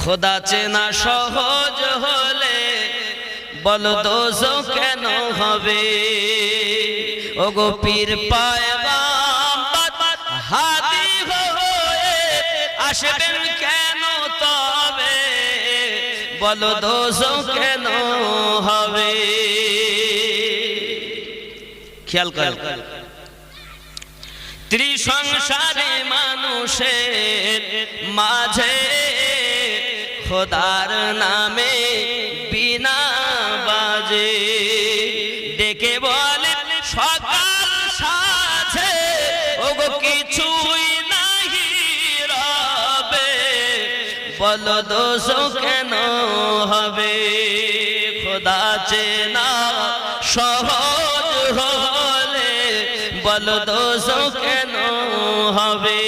খোদা চেনা সহজ হলে বল দোষ কেন হবে? ও গো পীর হয়ে আসবেন কেন তবে? বল দোষ কেন হবে? খেয়াল কর ত্রিসংসারে মানুষের মাঝে খোদার নামে বিনা বাজে। ডেকে বলে, সকাল সাথে ওগো কিছুই নাহি রবে। বল দোষ কেন হবে? খোদা চেনা সহজ হলে বল দোষ কেন হবে?